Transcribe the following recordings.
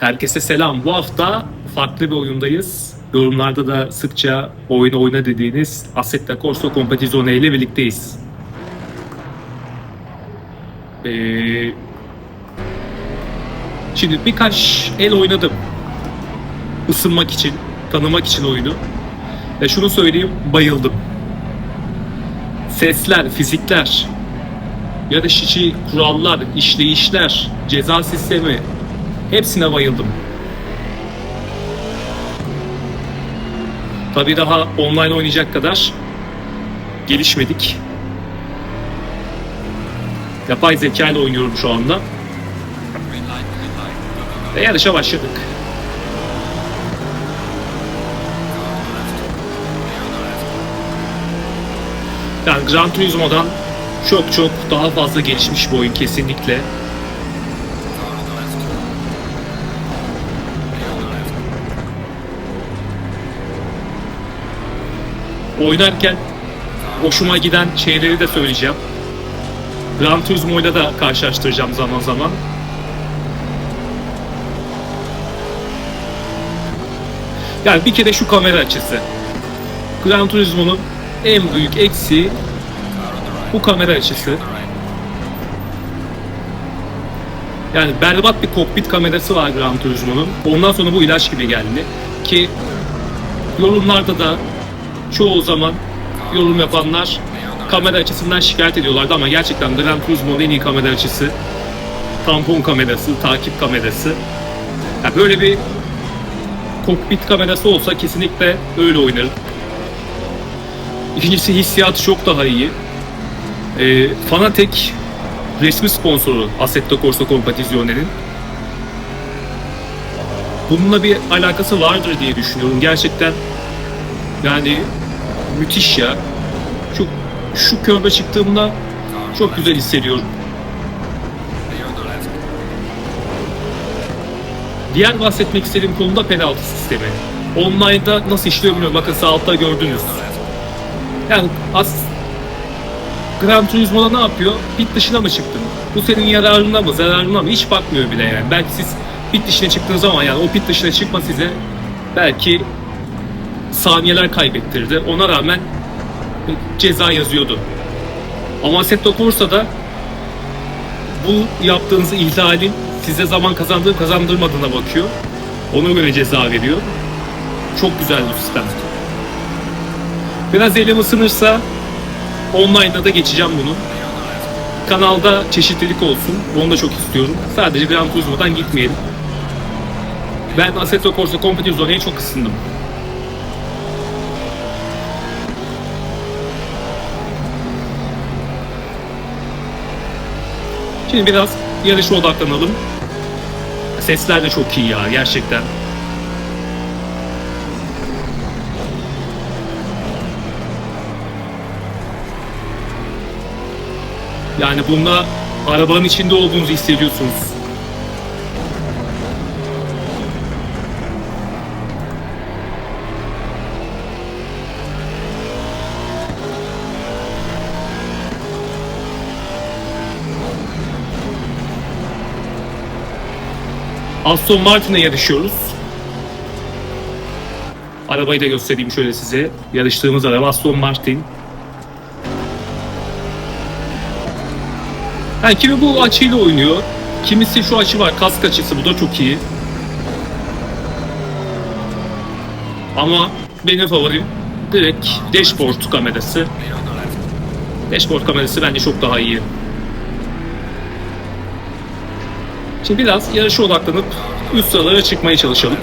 Herkese selam. Bu hafta farklı bir oyundayız. Yorumlarda da sıkça oyun oyna dediğiniz Assetto Corsa Competizione ile birlikteyiz. Ee, şimdi birkaç el oynadım. Isınmak için, tanımak için oyunu. Ve şunu söyleyeyim, bayıldım. Sesler, fizikler, yarış içi kurallar, işleyişler, ceza sistemi hepsine bayıldım. Tabii daha online oynayacak kadar gelişmedik. Yapay zeka ile oynuyorum şu anda. Ve yarışa başladık. Yani Gran Turismo'dan çok çok daha fazla gelişmiş bir oyun kesinlikle. Oynarken hoşuma giden şeyleri de söyleyeceğim. Gran Turismo'yla da karşılaştıracağım zaman zaman. Yani bir kere şu kamera açısı. Gran Turismo'nun en büyük eksiği bu kamera açısı. Yani berbat bir kokpit kamerası var Gran Turismo'nun. Ondan sonra bu ilaç gibi geldi. Ki yorumlarda da çoğu zaman yorum yapanlar kamera açısından şikayet ediyorlardı ama gerçekten Gran Turismo'nun en iyi kamera açısı tampon kamerası, takip kamerası. Yani böyle bir kokpit kamerası olsa kesinlikle öyle oynarım. İkincisi hissiyatı çok daha iyi. E, Fanatec resmi sponsoru Assetto Corsa Competizione'nin. Bununla bir alakası vardır diye düşünüyorum. Gerçekten yani müthiş ya. Şu, şu körbe çıktığımda çok güzel hissediyorum. Diğer bahsetmek istediğim konu da penaltı sistemi. Online'da nasıl işliyor bilmiyorum. Bakın sağ altta gördünüz. Yani as Gran Turismo'da ne yapıyor? Pit dışına mı çıktın? Bu senin yararına mı, zararına mı? Hiç bakmıyor bile yani. Belki siz pit dışına çıktığınız zaman yani o pit dışına çıkma size belki saniyeler kaybettirdi. Ona rağmen ceza yazıyordu. Ama Assetto Corsa'da bu yaptığınız ihlalin size zaman kazandırıp kazandırmadığına bakıyor. Ona göre ceza veriyor. Çok güzel bir sistem. Biraz elim ısınırsa online'da da geçeceğim bunu. Kanalda çeşitlilik olsun. Onu da çok istiyorum. Sadece Gran Turismo'dan gitmeyelim. Ben Assetto Corsa Competizione'ye çok ısındım. Şimdi biraz yarışa odaklanalım. Sesler de çok iyi ya gerçekten. Yani bunda arabanın içinde olduğunuzu hissediyorsunuz. Aston Martin'le yarışıyoruz. Arabayı da göstereyim şöyle size. Yarıştığımız araba Aston Martin. Yani kimi bu açıyla oynuyor. Kimisi şu açı var, kask açısı. Bu da çok iyi. Ama benim favorim direkt dashboard kamerası. Dashboard kamerası bence çok daha iyi. Şimdi biraz yarışa odaklanıp üst sıralara çıkmaya çalışalım.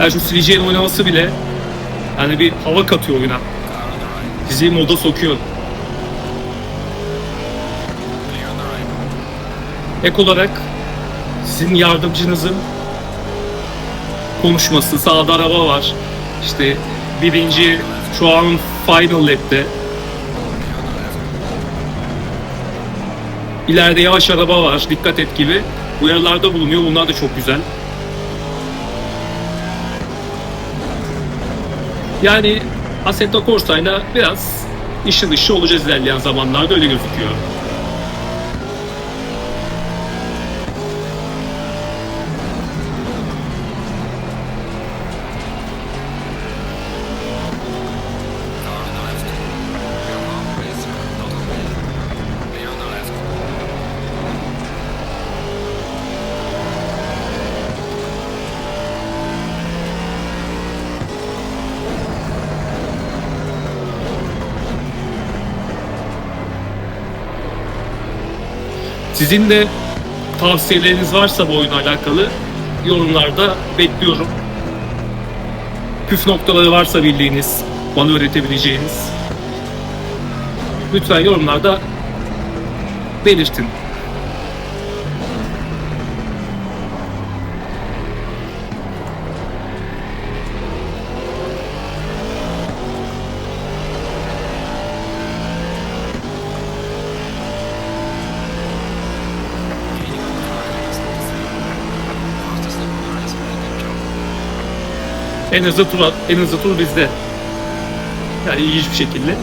Yani şu CJ'in oynaması bile yani bir hava katıyor oyuna. Bizi moda sokuyor. Ek olarak sizin yardımcınızın konuşması, sağda araba var. İşte birinci şu an Final Lab'de. İleride yavaş araba var, dikkat et gibi uyarılarda bulunuyor. Bunlar da çok güzel. Yani Assetto Corsa'yla biraz işi dışı olacağız ilerleyen zamanlarda öyle gözüküyor. Sizin de tavsiyeleriniz varsa bu oyunla alakalı yorumlarda bekliyorum. Püf noktaları varsa bildiğiniz, bana öğretebileceğiniz lütfen yorumlarda belirtin. En hızlı tur en hızlı tur bizde. Yani ilginç bir şekilde.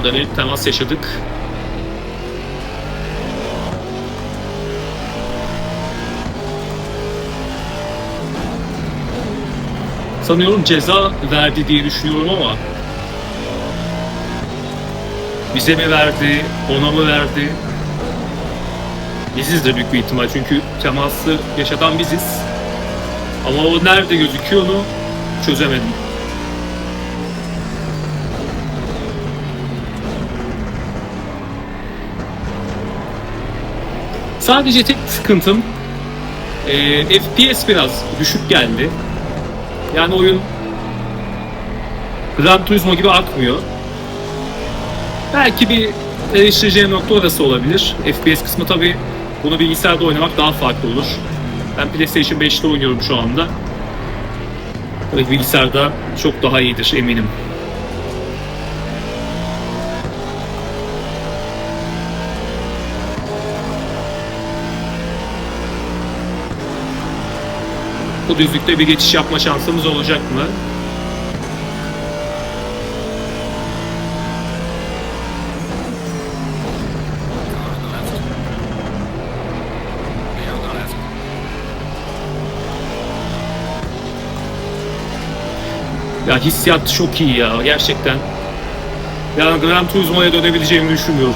Burada bir temas yaşadık. Sanıyorum ceza verdi diye düşünüyorum ama bize mi verdi, ona mı verdi? Bizizdir büyük bir ihtimal çünkü teması yaşatan biziz. Ama o nerede gözüküyor onu çözemedim. Sadece tek sıkıntım e, FPS biraz düşük geldi. Yani oyun Gran Turismo gibi akmıyor. Belki bir eleştireceğim nokta orası olabilir. FPS kısmı tabi bunu bilgisayarda oynamak daha farklı olur. Ben PlayStation 5'te oynuyorum şu anda. Bilgisayarda çok daha iyidir eminim. Bu düzlükte bir geçiş yapma şansımız olacak mı? Ya hissiyat çok iyi ya gerçekten. Yani Gran Turismo'ya dönebileceğimi düşünmüyorum.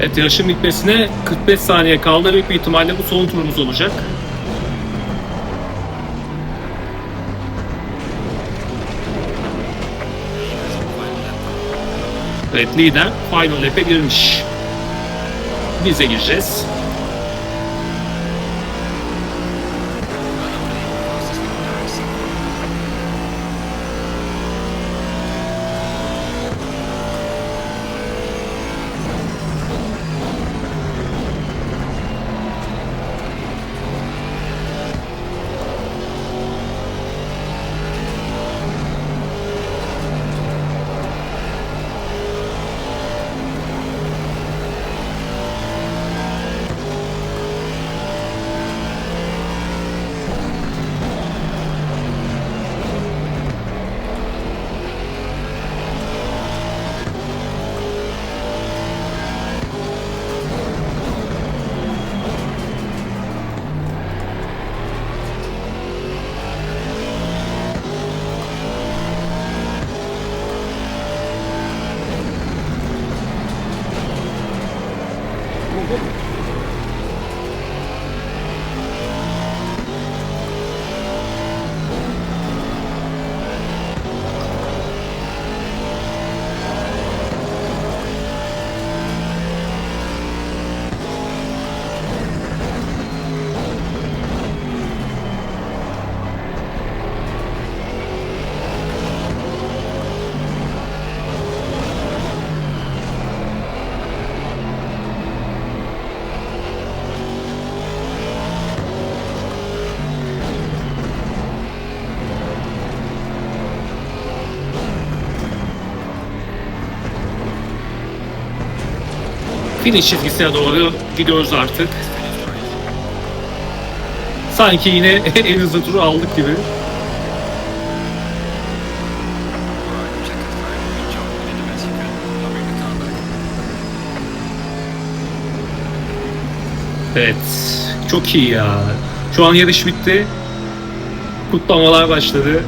Evet yarışın bitmesine 45 saniye kaldı. Büyük bir ihtimalle bu son turumuz olacak. Evet lider Final Lap'e girmiş. Biz de gireceğiz. Finish çizgisine doğru gidiyoruz artık. Sanki yine en hızlı turu aldık gibi. Evet. Çok iyi ya. Şu an yarış bitti. Kutlamalar başladı.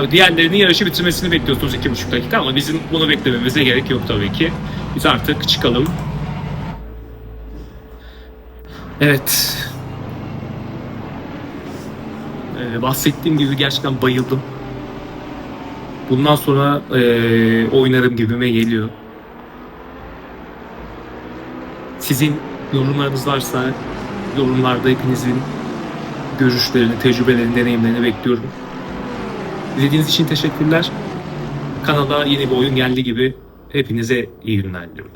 Tabii diğerlerinin yarışı bitirmesini bekliyorsunuz iki buçuk dakika ama bizim bunu beklememize gerek yok tabii ki. Biz artık çıkalım. Evet. Ee, bahsettiğim gibi gerçekten bayıldım. Bundan sonra ee, oynarım gibime geliyor. Sizin yorumlarınız varsa yorumlarda hepinizin görüşlerini, tecrübelerini, deneyimlerini bekliyorum. İzlediğiniz için teşekkürler. Kanala yeni bir oyun geldi gibi hepinize iyi günler diliyorum.